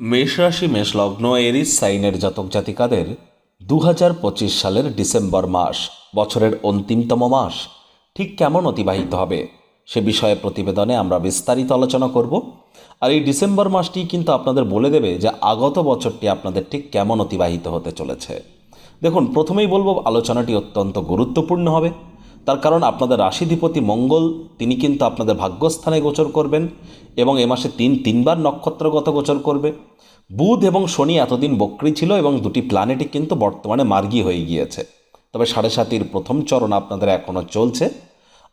মেষ রাশি, মেষ লগ্ন, এরিস, সাইনের জাতক জাতিকাদের দু হাজার পঁচিশ সালের ডিসেম্বর মাস, বছরের অন্তিমতম মাস। ঠিক কেমন অতিবাহিত হবে সে বিষয়ে প্রতিবেদনে আমরা বিস্তারিত আলোচনা করব। আর এই ডিসেম্বর মাসটি কিন্তু আপনাদের বলে দেবে যে আগত বছরটি আপনাদের ঠিক কেমন অতিবাহিত হতে চলেছে। দেখুন, প্রথমেই বলব আলোচনাটি অত্যন্ত গুরুত্বপূর্ণ হবে। তার কারণ আপনাদের রাশিধিপতি মঙ্গল, তিনি কিন্তু আপনাদের ভাগ্যস্থানে গোচর করবেন এবং এ মাসে তিন, তিনবার নক্ষত্রগত গোচর করবে। বুধ এবং শনি এতদিন বক্রি ছিল এবং দুটি প্ল্যানেটই কিন্তু বর্তমানে মার্গী হয়ে গিয়েছে। তবে সাড়ে সাতির প্রথম চরণ আপনাদের এখনও চলছে।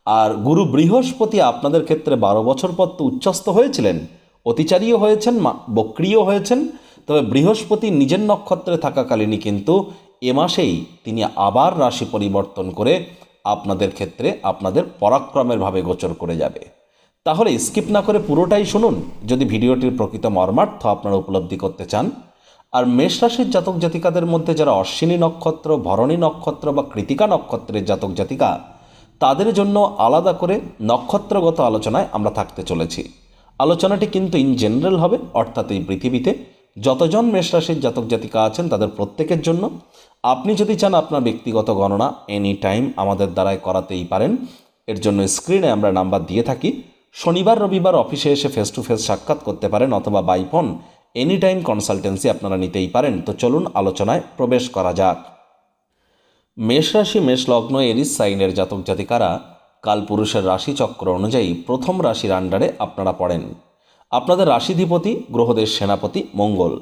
আর গুরু বৃহস্পতি আপনাদের ক্ষেত্রে বারো বছর পর তো উচ্চস্থ হয়েছিলেন। অতিচারীও হয়েছেন বক্রিয় হয়েছেন। তবে বৃহস্পতি নিজের নক্ষত্রে থাকাকালীনই কিন্তু এ মাসেই তিনি আবার রাশি পরিবর্তন করে আপনাদের ক্ষেত্রে আপনাদের পরাক্রমের ভাবে গোচর করে যাবে। তাহলে স্কিপ না করে পুরোটাই শুনুন। যদি ভিডিওটির প্রকৃত মর্মার্থ আপনারা উপলব্ধি করতে চান, আর মেষ রাশির জাতক জাতিকাদের মধ্যে যারা অশ্বিনী নক্ষত্র, ভরণী নক্ষত্র বা কৃতিকা নক্ষত্রের জাতক জাতিকা, তাদের জন্য আলাদা করে নক্ষত্রগত আলোচনায় আমরা থাকতে চলেছি। আলোচনাটি কিন্তু ইন জেনারেল হবে, অর্থাৎ এই পৃথিবীতে যতজন মেষ রাশির জাতক জাতিকা আছেন তাদের প্রত্যেকের জন্য। আপনি যদি চান আপনার ব্যক্তিগত গণনা এনি টাইম আমাদের দ্বারাই করাতেই পারেন। এর জন্য স্ক্রিনে আমরা নাম্বার দিয়ে থাকি। শনিবার, রবিবার অফিসে এসে ফেস টু ফেস সাক্ষাৎ করতে পারেন অথবা by phone any time consultancy আপনারা নিতেই পারেন। তো চলুন আলোচনায় প্রবেশ করা যাক। মেষ রাশি, মেষ লগ্ন এরিস সাইনের জাতক জাতিকারা কালপুরুষের রাশিচক্র অনুযায়ী প্রথম রাশির আন্ডারে আপনারা পড়েন। আপনাদের রাশিধিপতি, গ্রহদের সেনাপতি, মঙ্গল।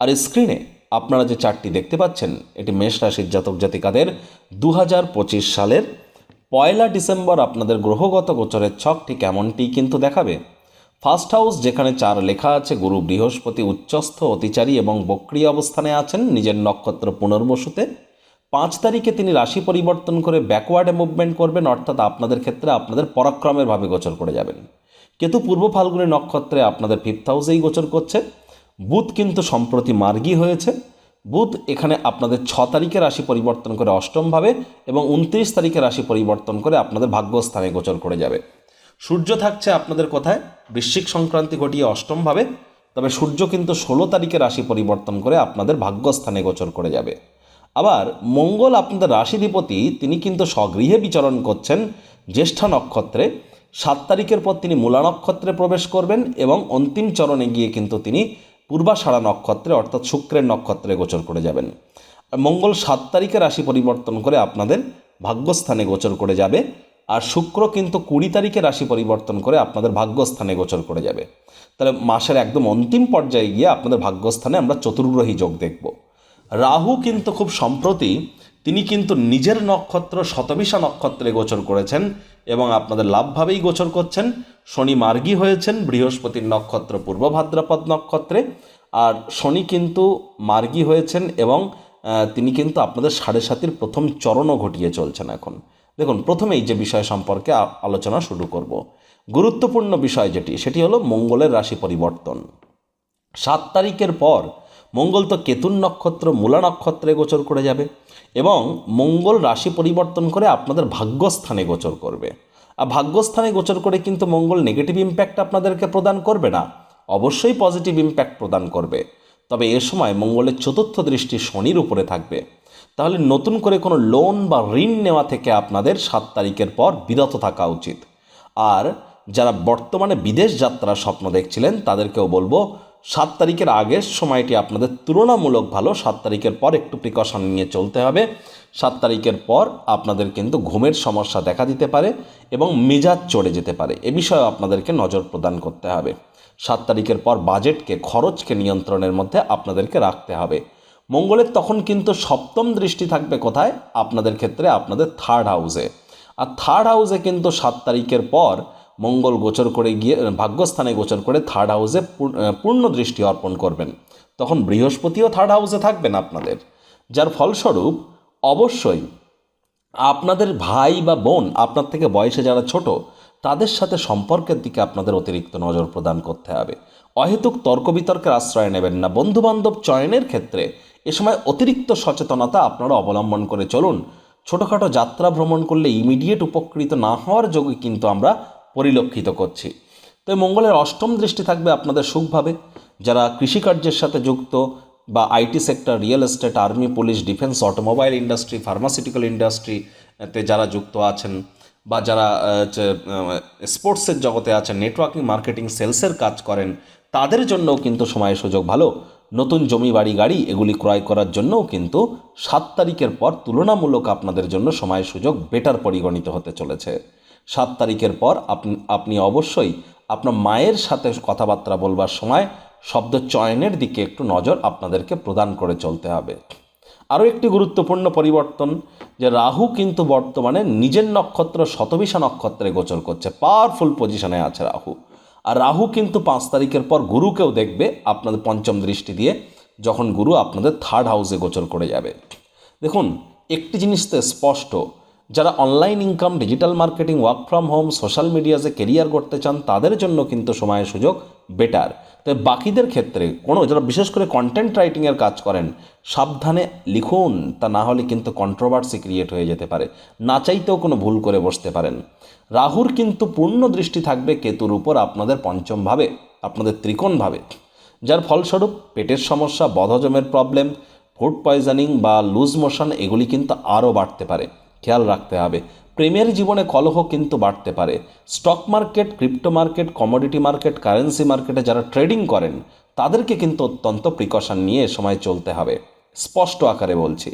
আর স্ক্রিনে আপনারা যে চারটি দেখতে পাচ্ছেন, এটি মেষ রাশির জাতক জাতিকাদের দু হাজার পঁচিশ সালের পয়লা ডিসেম্বর আপনাদের গ্রহগত গোচরের ছকটি কেমনটি কিন্তু দেখাবে। ফার্স্ট হাউস যেখানে চার লেখা আছে, গুরু, বৃহস্পতি, উচ্চস্থ, অতিচারী এবং বক্রিয় অবস্থানে আছেন, নিজের নক্ষত্র পুনর্বসুতে। পাঁচ তারিখে তিনি রাশি পরিবর্তন করে ব্যাকওয়ার্ডে মুভমেন্ট করবেন, অর্থাৎ আপনাদের ক্ষেত্রে আপনাদের পরাক্রমের ভাবে গোচর করে যাবেন। কেতু পূর্ব ফাল্গুনী নক্ষত্রে আপনাদের ফিফথ হাউসেই গোচর করছে। বুধ কিন্তু সম্প্রতি মার্গী হয়েছে। বুধ এখানে আপনাদের ছ তারিখে রাশি পরিবর্তন করে অষ্টমভাবে এবং উনত্রিশ তারিখে রাশি পরিবর্তন করে আপনাদের ভাগ্যস্থানে গোচর করে যাবে। সূর্য থাকছে আপনাদের কোথায়? বৃশ্চিক সংক্রান্তি ঘটিয়ে অষ্টমভাবে তবে সূর্য কিন্তু ষোলো তারিখে রাশি পরিবর্তন করে আপনাদের ভাগ্যস্থানে গোচর করে যাবে। আবার মঙ্গল আপনাদের রাশিধিপতি, তিনি কিন্তু স্বগৃহে বিচরণ করছেন জ্যেষ্ঠা নক্ষত্রে। সাত তারিখের পর তিনি মূলা নক্ষত্রে প্রবেশ করবেন এবং অন্তিম চরণে গিয়ে কিন্তু তিনি পূর্বাষাঢ়া নক্ষত্রে, অর্থাৎ শুক্রের নক্ষত্রে গোচর করে যাবেন। মঙ্গল সাত তারিখে রাশি পরিবর্তন করে আপনাদের ভাগ্যস্থানে গোচর করে যাবে আর শুক্র কিন্তু কুড়ি তারিখে রাশি পরিবর্তন করে আপনাদের ভাগ্যস্থানে গোচর করে যাবে। তাহলে মাসের একদম অন্তিম পর্যায়ে গিয়ে আপনাদের ভাগ্যস্থানে আমরা চতুর্গ্রহী যোগ দেখব। রাহু কিন্তু খুব সম্প্রতি তিনি কিন্তু নিজের নক্ষত্র শতবিশা নক্ষত্রে গোচর করেছেন এবং আপনাদের লাভভাবেই গোচর করছেন। শনি মার্গী হয়েছেন, বৃহস্পতির নক্ষত্র পূর্ব ভাদ্রপদ নক্ষত্রে। আর শনি কিন্তু মার্গী হয়েছেন এবং তিনি কিন্তু আপনাদের সাড়ে সাতির প্রথম চরণও ঘটিয়ে চলছেন এখন। দেখুন, প্রথমেই যে বিষয় সম্পর্কে আলোচনা শুরু করব। গুরুত্বপূর্ণ বিষয় যেটি, সেটি হলো মঙ্গলের রাশি পরিবর্তন। সাত তারিখের পর মঙ্গল তো কেতুন নক্ষত্র, মূলা নক্ষত্রে গোচর করে যাবে এবং মঙ্গল রাশি পরিবর্তন করে আপনাদের ভাগ্যস্থানে গোচর করবে। আর ভাগ্যস্থানে গোচর করে কিন্তু মঙ্গল নেগেটিভ ইম্প্যাক্ট আপনাদেরকে প্রদান করবে না, অবশ্যই পজিটিভ ইম্প্যাক্ট প্রদান করবে। তবে এ সময় মঙ্গলের চতুর্থ দৃষ্টি শনির উপরে থাকবে। তাহলে নতুন করে কোনো লোন বা ঋণ নেওয়া থেকে আপনাদের সাত তারিখের পর বিরত থাকা উচিত। আর যারা বর্তমানে বিদেশ যাত্রার স্বপ্ন দেখছিলেন, তাদেরকেও বলব সাত তারিখের আগের সময়টি আপনাদের তুলনামূলক ভালো। সাত তারিখের পর একটু প্রিকশন নিয়ে চলতে হবে। সাত তারিখের পর আপনাদের কিন্তু ঘুমের সমস্যা দেখা দিতে পারে এবং মেজাজ চড়ে যেতে পারে। এ বিষয়ে আপনাদেরকে নজর প্রদান করতে হবে। সাত তারিখের পর বাজেটকে, খরচকে নিয়ন্ত্রণের মধ্যে আপনাদেরকে রাখতে হবে। মঙ্গলের তখন কিন্তু সপ্তম দৃষ্টি থাকবে কোথায়? আপনাদের ক্ষেত্রে আপনাদের থার্ড হাউসে আর থার্ড হাউসে কিন্তু সাত তারিখের পর মঙ্গল গোচর করে গিয়ে ভাগ্যস্থানে গোচর করে থার্ড হাউসে পূর্ণ- দৃষ্টি অর্পণ করবেন। তখন বৃহস্পতিও থার্ড হাউসে থাকবেন আপনাদের। যার ফলস্বরূপ, অবশ্যই আপনাদের ভাই বা বোন, আপনার থেকে বয়সে যারা ছোট, তাদের সাথে সম্পর্কের দিকে আপনাদের অতিরিক্ত নজর প্রদান করতে হবে। অহেতুক তর্ক বিতর্কের আশ্রয় নেবেন না। বন্ধুবান্ধব চয়নের ক্ষেত্রে এ সময় অতিরিক্ত সচেতনতা আপনারা অবলম্বন করে চলুন। ছোটোখাটো যাত্রা ভ্রমণ করলে ইমিডিয়েট উপকৃত না হওয়ার যোগে কিন্তু আমরা পরিলক্ষিত করছি। তো মঙ্গলের অষ্টম দৃষ্টি থাকবে আপনাদের সুখভাবে। যারা কৃষিকার্যের সাথে যুক্ত বা IT sector, real estate, army, police, defence, automobile industry, pharmaceutical ইন্ডাস্ট্রিতে যারা যুক্ত আছেন বা যারা স্পোর্টসের জগতে আছেন, নেটওয়ার্কিং, মার্কেটিং, সেলসের কাজ করেন, তাদের জন্যও কিন্তু সময় সুযোগ ভালো। নতুন জমি, বাড়ি, গাড়ি এগুলি ক্রয় করার জন্যও কিন্তু সাত তারিখের পর তুলনামূলক আপনাদের জন্য সময় সুযোগ বেটার পরিগণিত হতে চলেছে। সাত তারিখের পর আপনি আপনি অবশ্যই আপনার মায়ের সাথে কথাবার্তা বলবার সময় শব্দ চয়নের দিকে একটু নজর আপনাদেরকে প্রদান করে চলতে হবে। আরও একটি গুরুত্বপূর্ণ পরিবর্তন, যে রাহু কিন্তু বর্তমানে নিজের নক্ষত্র শতবিশা নক্ষত্রে গোচর করছে পাওয়ারফুল পজিশনে আছে রাহু। আর রাহু কিন্তু পাঁচ তারিখের পর গুরুকেও দেখবে আপনাদের পঞ্চম দৃষ্টি দিয়ে, যখন গুরু আপনাদের থার্ড হাউসে গোচর করে যাবে। দেখুন, একটি জিনিস তো স্পষ্ট যারা online income digital marketing work from home social মিডিয়াতে কেরিয়ার করতে চান, তাদের জন্য কিন্তু সময়ের সুযোগ বেটার তবে বাকিদের ক্ষেত্রে কোনো, যারা বিশেষ করে কন্টেন্ট রাইটিংয়ের কাজ করেন, সাবধানে লিখুন, তা না হলে কিন্তু কন্ট্রোভার্সি ক্রিয়েট হয়ে যেতে পারে। না চাইতেও কোনো ভুল করে বসতে পারেন। রাহুর কিন্তু পূর্ণ দৃষ্টি থাকবে কেতুর উপর আপনাদের পঞ্চমভাবে আপনাদের ত্রিকোণভাবে যার ফলস্বরূপ পেটের সমস্যা, বদহজমের প্রবলেম ফুড পয়জনিং বা লুজ মোশন এগুলি কিন্তু আরও বাড়তে পারে। খেয়াল রাখতে হবে। প্রেমের জীবনে কলহ কিন্তু বাড়তে পারে। Stock market, crypto market, commodity market, currency মার্কেটে যারা ট্রেডিং করেন, তাদেরকে কিন্তু অত্যন্ত প্রিকশন নিয়ে এ সময় চলতে হবে। স্পষ্ট আকারে বলছি।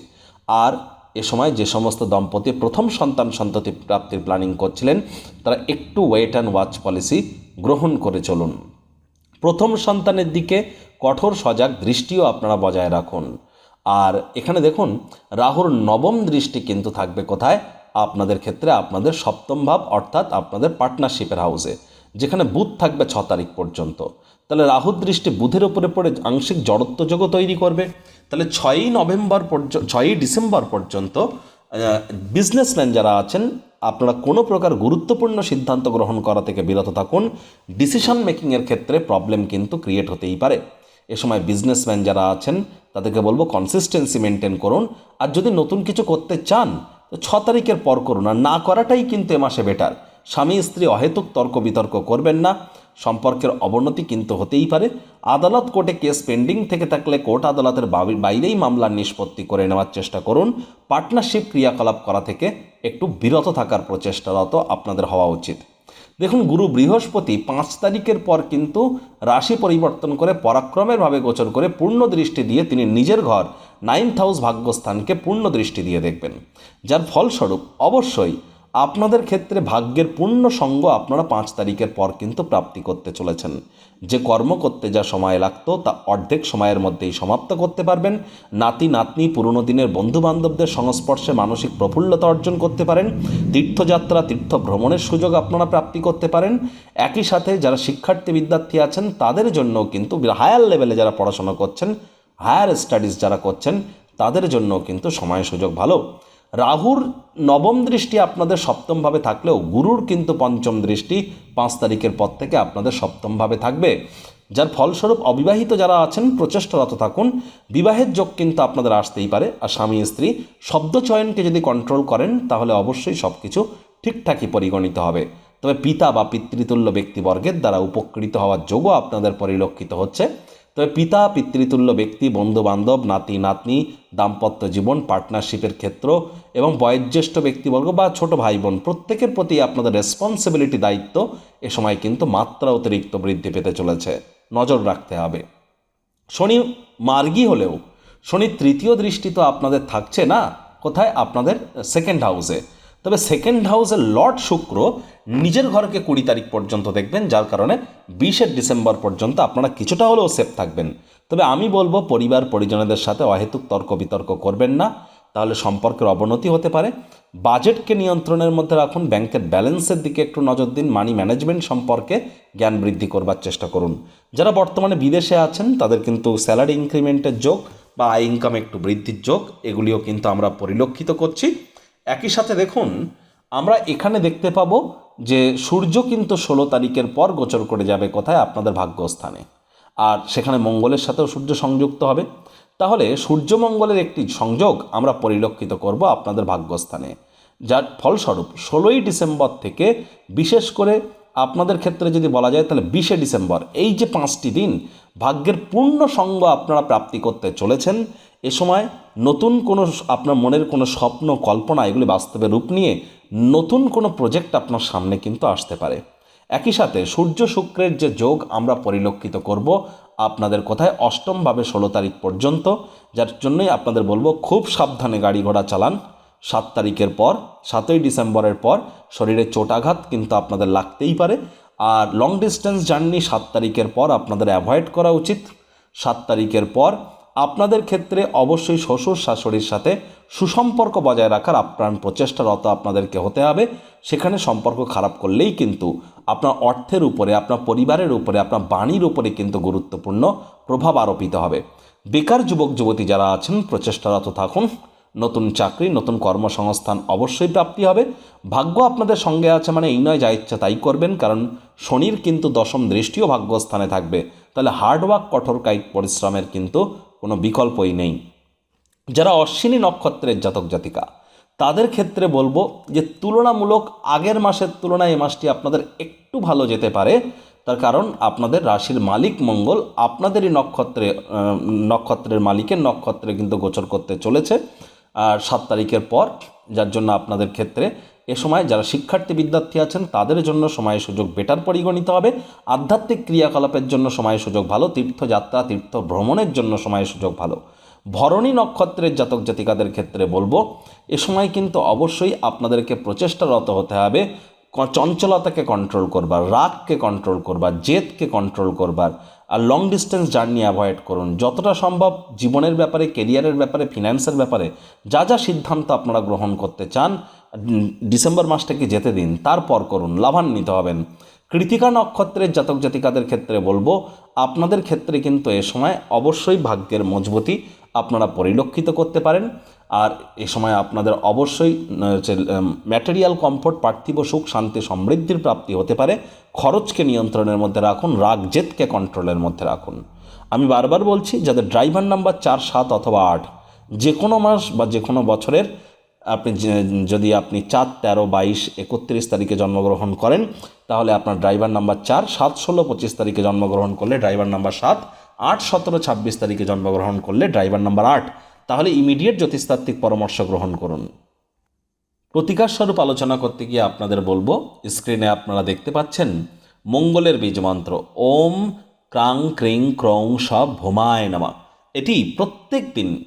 আর এ সময় যে সমস্ত দম্পতি প্রথম সন্তান সন্ততি প্রাপ্তির প্ল্যানিং করছিলেন, তারা একটু ওয়েট অ্যান্ড ওয়াচ পলিসি গ্রহণ করে চলুন। প্রথম সন্তানের দিকে কঠোর সজাগ দৃষ্টিও আপনারা বজায় রাখুন। আর এখানে দেখুন, রাহুর নবম দৃষ্টি কিন্তু থাকবে কোথায়? আপনাদের ক্ষেত্রে আপনাদের সপ্তম ভাব অর্থাৎ আপনাদের পার্টনারশিপের হাউসে যেখানে বুধ থাকবে ছ তারিখ পর্যন্ত। তাহলে রাহুর দৃষ্টি বুধের উপরে পড়ে আংশিক জড়ত্বযোগও তৈরি করবে। তাহলে ছয়ই নভেম্বর পর্যন্ত ছয়ই ডিসেম্বর পর্যন্ত বিজনেসম্যান যারা আছেন, আপনারা কোনো প্রকার গুরুত্বপূর্ণ সিদ্ধান্ত গ্রহণ করা থেকে বিরত থাকুন। ডিসিশন মেকিংয়ের ক্ষেত্রে প্রবলেম কিন্তু ক্রিয়েট হতেই পারে। এ সময় বিজনেসম্যান যারা আছেন তাদেরকে বলব কনসিস্টেন্সি মেনটেন করুন। আর যদি নতুন কিছু করতে চান, তো ছ তারিখের পর করুন। আর না করাটাই কিন্তু এ মাসে বেটার স্বামী, স্ত্রী অহেতুক তর্ক বিতর্ক করবেন না। সম্পর্কের অবনতি কিন্তু হতেই পারে। আদালত কোর্টে কেস পেন্ডিং থেকে থাকলে কোর্ট আদালতের বাইরেই মামলার নিষ্পত্তি করে নেওয়ার চেষ্টা করুন। পার্টনারশিপ ক্রিয়াকলাপ করা থেকে একটু বিরত থাকার প্রচেষ্টারত আপনাদের হওয়া উচিত। দেখুন, গুরু বৃহস্পতি পাঁচ তারিখের পর কিন্তু রাশি পরিবর্তন করে পরাক্রমেরভাবে গোচর করে পূর্ণ দৃষ্টি দিয়ে তিনি নিজের ঘর নাইন্থ হাউস ভাগ্যস্থানকে পূর্ণ দৃষ্টি দিয়ে দেখবেন। যার ফলস্বরূপ অবশ্যই আপনাদের ক্ষেত্রে ভাগ্যের পূর্ণ সঙ্গ আপনারা পাঁচ তারিখের পর কিন্তু প্রাপ্তি করতে চলেছেন। যে কর্ম করতে যা সময় লাগতো, তা অর্ধেক সময়ের মধ্যেই সমাপ্ত করতে পারবেন। নাতি, নাতনি, পুরনো দিনের বন্ধু বান্ধবদের সংস্পর্শে মানসিক প্রফুল্লতা অর্জন করতে পারেন। তীর্থযাত্রা তীর্থ ভ্রমণের সুযোগ আপনারা প্রাপ্তি করতে পারেন। একই সাথে যারা শিক্ষার্থী, বিদ্যার্থী আছেন, তাদের জন্য কিন্তু হায়ার লেভেলে যারা পড়াশোনা করছেন, হায়ার স্টাডিজ যারা করছেন, তাদের জন্য কিন্তু সময় সুযোগ ভালো। রাহুর নবম দৃষ্টি আপনাদের সপ্তমভাবে থাকলেও গুরুর কিন্তু পঞ্চম দৃষ্টি পাঁচ তারিখের পর থেকে আপনাদের সপ্তমভাবে থাকবে। যার ফলস্বরূপ অবিবাহিত যারা আছেন, প্রচেষ্টারত থাকুন। বিবাহের যোগ কিন্তু আপনাদের আসতেই পারে। আর স্বামী স্ত্রী শব্দ চয়নকে যদি কন্ট্রোল করেন, তাহলে অবশ্যই সব কিছু ঠিকঠাকই পরিগণিত হবে। তবে পিতা বা পিতৃতুল্য ব্যক্তিবর্গের দ্বারা উপকৃত হওয়ার যোগও আপনাদের পরিলক্ষিত হচ্ছে। তবে পিতা, পিতৃতুল্য, ব্যক্তি বন্ধু বান্ধব নাতি, নাতনি, দাম্পত্য জীবন পার্টনারশিপের ক্ষেত্র এবং বয়োজ্যেষ্ঠ ব্যক্তিবর্গ বা ছোট ভাই বোন প্রত্যেকের প্রতি আপনাদের রেসপন্সিবিলিটি দায়িত্ব এ সময় কিন্তু মাত্রা অতিরিক্ত বৃদ্ধি পেতে চলেছে। নজর রাখতে হবে। শনি মার্গী হলেও, শনির তৃতীয় দৃষ্টি তো আপনাদের থাকছে না? কোথায়? আপনাদের সেকেন্ড হাউসে তবে সেকেন্ড হাউসের লর্ড শুক্র নিজের ঘরকে কুড়ি তারিখ পর্যন্ত দেখবেন, যার কারণে বিশে ডিসেম্বর পর্যন্ত আপনারা কিছুটা হলেও সেফ থাকবেন। তবে আমি বলব, পরিবার পরিজনদের সাথে অহেতুক তর্ক বিতর্ক করবেন না। তাহলে সম্পর্কের অবনতি হতে পারে। বাজেটকে নিয়ন্ত্রণের মধ্যে রাখুন। ব্যাংকের ব্যালেন্সের দিকে একটু নজর দিন। মানি ম্যানেজমেন্ট সম্পর্কে জ্ঞান বৃদ্ধি করবার চেষ্টা করুন। যারা বর্তমানে বিদেশে আছেন, তাদের কিন্তু স্যালারি ইনক্রিমেন্টের যোগ বা আয় ইনকাম একটু বৃদ্ধির যোগ, এগুলিও কিন্তু আমরা পরিলক্ষিত করছি। একই সাথে দেখুন, আমরা এখানে দেখতে পাবো যে সূর্য কিন্তু ষোলো তারিখের পর গোচর করে যাবে কোথায়? আপনাদের ভাগ্যস্থানে। আর সেখানে মঙ্গলের সাথেও সূর্য সংযুক্ত হবে। তাহলে সূর্য মঙ্গলের একটি সংযোগ আমরা পরিলক্ষিত করব আপনাদের ভাগ্যস্থানে। যার ফলস্বরূপ ষোলোই ডিসেম্বর থেকে বিশেষ করে আপনাদের ক্ষেত্রে যদি বলা যায় তাহলে বিশে ডিসেম্বর। এই যে পাঁচটি দিন, ভাগ্যের পূর্ণ সঙ্গ আপনারা প্রাপ্তি করতে চলেছেন। এ সময় নতুন কোনো আপনার মনের কোনো স্বপ্ন, কল্পনা, এগুলি বাস্তবে রূপ নিয়ে নতুন কোনো প্রজেক্ট আপনার সামনে কিন্তু আসতে পারে। একই সাথে সূর্য শুক্রের যে যোগ আমরা পরিলক্ষিত করব আপনাদের কোথায় অষ্টমভাবে ষোলো তারিখ পর্যন্ত, যার জন্যই আপনাদের বলব খুব সাবধানে গাড়ি ঘোড়া চালান। সাত তারিখের পর, সাতই ডিসেম্বরের পর শরীরে চোটাঘাত কিন্তু আপনাদের লাগতেই পারে। আর লং ডিস্টেন্স জার্নি সাত তারিখের পর আপনাদের অ্যাভয়েড করা উচিত। সাত তারিখের পর আপনাদের ক্ষেত্রে অবশ্যই শ্বশুর শাশুড়ির সাথে সুসম্পর্ক বজায় রাখার আপ্রাণ প্রচেষ্টারত আপনাদেরকে হতে হবে। সেখানে সম্পর্ক খারাপ করলেই কিন্তু আপনার অর্থের উপরে, আপনার পরিবারের উপরে, আপনার বাণীর উপরে কিন্তু গুরুত্বপূর্ণ প্রভাব আরোপিত হবে। বেকার যুবক যুবতী যারা আছেন, প্রচেষ্টারত থাকুন। নতুন চাকরি, নতুন কর্মসংস্থান অবশ্যই প্রাপ্তি হবে। ভাগ্য আপনাদের সঙ্গে আছে মানে এই নয়, যা ইচ্ছা তাই করবেন, কারণ শনির কিন্তু দশম দৃষ্টিও ভাগ্যস্থানে থাকবে। তাহলে হার্ডওয়ার্ক কঠোর কায়িক পরিশ্রমের কিন্তু কোনো বিকল্পই নেই। যারা অশ্বিনী নক্ষত্রের জাতক জাতিকা, তাদের ক্ষেত্রে বলব যে তুলনামূলক আগের মাসের তুলনায় এই মাসটি আপনাদের একটু ভালো যেতে পারে। তার কারণ আপনাদের রাশির মালিক মঙ্গল আপনাদেরই নক্ষত্রে নক্ষত্রের মালিকের নক্ষত্রে কিন্তু গোচর করতে চলেছে। সাত তারিখের পর, যার জন্য আপনাদের ক্ষেত্রে এ সময় যারা শিক্ষার্থী বিদ্যার্থী আছেন, তাদের জন্য সময় সুযোগ বেটার পরিগণিত হবে। আধ্যাত্মিক ক্রিয়াকলাপের জন্য সময় সুযোগ ভালো, তীর্থযাত্রা, তীর্থ ভ্রমণের জন্য সময় সুযোগ ভালো। ভরণী নক্ষত্রের জাতক জাতিকাদের ক্ষেত্রে বলব, এ সময় কিন্তু অবশ্যই আপনাদেরকে প্রচেষ্টারত হতে হবে। চঞ্চলতাকে কন্ট্রোল করবার, রাগকে কন্ট্রোল করবার, জেদকে কন্ট্রোল করবার আর লং ডিস্টেন্স জার্নি অ্যাভয়েড করুন। যতটা সম্ভব জীবনের ব্যাপারে কেরিয়ারের ব্যাপারে ফিনান্সের ব্যাপারে যা যা সিদ্ধান্ত আপনারা গ্রহণ করতে চান ডিসেম্বর মাসটাকে যেতে দিন, তারপর করুন, লাভান্বিত হবেন। কৃতিকা নক্ষত্রের জাতক জাতিকাদের ক্ষেত্রে বলব, আপনাদের ক্ষেত্রে কিন্তু এ সময় অবশ্যই ভাগ্যের মজবুতি আপনারা পরিলক্ষিত করতে পারেন। আর এ সময় আপনাদের অবশ্যই ম্যাটেরিয়াল কমফোর্ট পার্থিব সুখ, শান্তি, সমৃদ্ধির প্রাপ্তি হতে পারে। খরচকে নিয়ন্ত্রণের মধ্যে রাখুন রাগ জেদকে কন্ট্রোলের মধ্যে রাখুন। আমি বারবার বলছি, যাদের ড্রাইভার নাম্বার চার, সাত অথবা আট যে কোনো মাস বা যে কোনো বছরের, আপনি যদি আপনি চার, তেরো, বাইশ, একত্রিশ তারিখে জন্মগ্রহণ করেন, তাহলে আপনার ড্রাইভার নাম্বার চার, সাত, ষোলো, পঁচিশ তারিখে জন্মগ্রহণ করলে ড্রাইভার নাম্বার সাত আট, সতেরো, ছাব্বিশ তারিখে জন্মগ্রহণ করলে ড্রাইভার নাম্বার আট। তাহলে ইমিডিয়েট জ্যোতিষতাত্ত্বিক পরামর্শ গ্রহণ করুন। প্রতিকার স্বরূপ আলোচনা করতে গিয়ে আপনাদের বলব, স্ক্রিনে আপনারা দেখতে পাচ্ছেন মঙ্গলের বীজমন্ত্র ওম ক্রাং ক্রিং ক্রং সব ভোমায় নামা। এটি প্রত্যেক দিন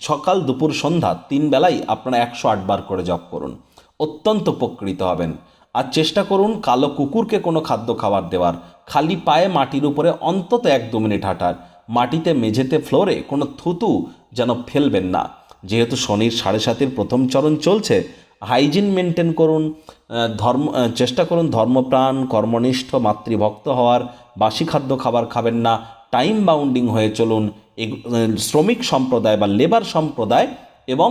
সকাল, দুপুর, সন্ধ্যা তিন বেলায় আপনারা একশো আটবার করে জপ করুন। অত্যন্ত উপকৃত হবেন। আর চেষ্টা করুন কালো কুকুরকে কোনো খাদ্য খাবার দেওয়ার। খালি পায়ে মাটির উপরে অন্তত এক দু মিনিট হাঁটার। মাটিতে মেঝেতে ফ্লোরে কোনো থুতু যেন ফেলবেন না। যেহেতু শনির সাড়ে সাতের প্রথম চরণ চলছে, হাইজিন মেনটেন করুন ধর্ম চেষ্টা করুন ধর্মপ্রাণ, কর্মনিষ্ঠ, মাতৃভক্ত হওয়ার। বাসি খাদ্য খাবার খাবেন না, টাইম বাউন্ডিং হয়ে চলুন। শ্রমিক সম্প্রদায় বা লেবার সম্প্রদায় এবং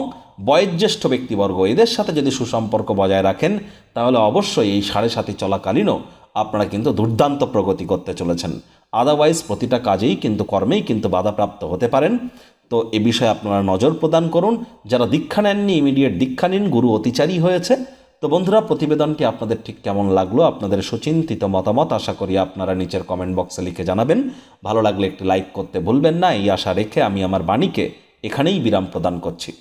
বয়োজ্যেষ্ঠ ব্যক্তিবর্গ, এদের সাথে যদি সুসম্পর্ক বজায় রাখেন, তাহলে অবশ্যই এই সাড়ে সাতি চলাকালীনও আপনারা কিন্তু দুর্দান্ত প্রগতি করতে চলেছেন। আদারওয়াইজ প্রতিটা কাজেই কিন্তু, কর্মেই কিন্তু বাধাপ্রাপ্ত হতে পারেন। তো এ বিষয়ে আপনারা নজর প্রদান করুন। যারা দীক্ষা নেননি ইমিডিয়েট দীক্ষা নিন, গুরু অতিচারী হয়েছে। তো বন্ধুরা, প্রতিবেদনটি আপনাদের ঠিক কেমন লাগল? আপনাদের সুচিন্তিত মতামত আশা করি আপনারা নিচের কমেন্ট বক্সে লিখে জানাবেন। ভালো লাগলে একটি লাইক করতে ভুলবেন না। এই আশা রেখে আমি আমার বাণীকে এখানেই বিরাম প্রদান করছি।